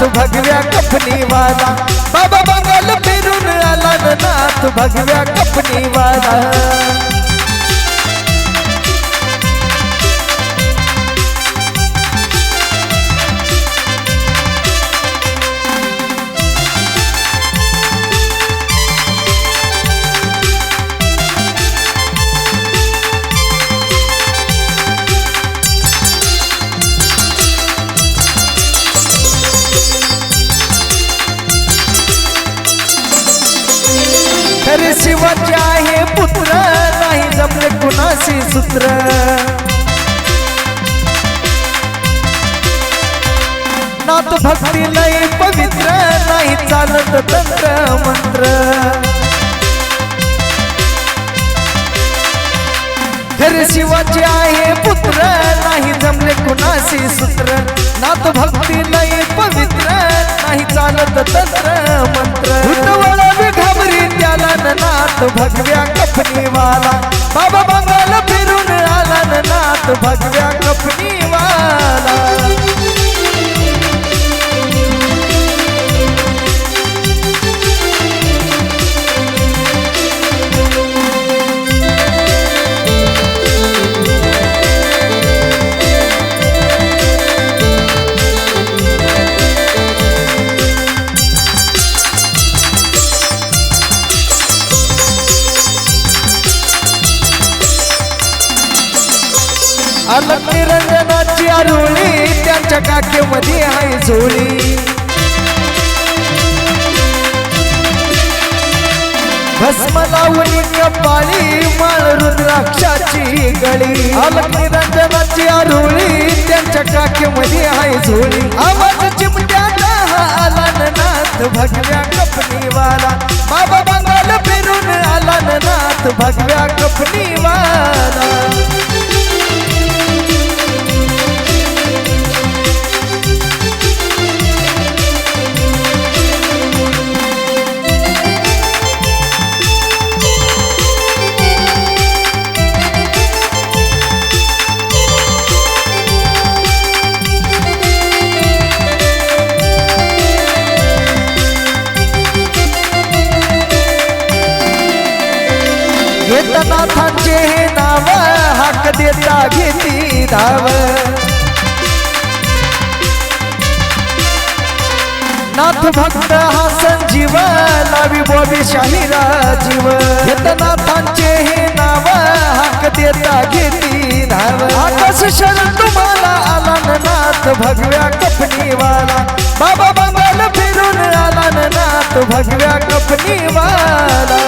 नाथ भगव्या कपनी वाला बाबा बंगाल फिरून आला नाथ भगव्या कपनी वाला खरे शिवाचे आहे पुत्र नाही जमले कुणाशी सूत्र. नात भक्ती लय पवित्र नाही चालत तंत्र मंत्र. खरे शिवाचे आहे पुत्र नाही जमले कुणाशी सूत्र. नात भक्ती लय पवित्र नाही चालत तंत्र नात भगव्या कपनी वाला बाबा बंगाल फिरून आला नात भगव्या कपनी अलग निरंजनाची आरुळी त्यांच्या काकेमध्ये आहे झोळी भस्म लावणी कपाळी माळ रुद्राक्षाची गळी. अलग निरंजनाची आरुळी त्यांच्या काकेमध्ये आहे झोळी आवाज चिमट्याचा हा आला नाथ भगव्या कपनीवाला. बाबा बंगाल फिरून आला नाथ भगव्या कपनीवाला. नाथांचे हे नाव हाक देता घेती धाव. नाथ भक्त हा संजीव लावी बोबी शाही राजीव. नाथांचे हे नाव हाक देता घेती धाव. आकाश शरण तुम्हाला आला नाथ भगव्या कपणीवाला बाबा बंगाल फिरून आला नाथ भगव्या कपणीवाला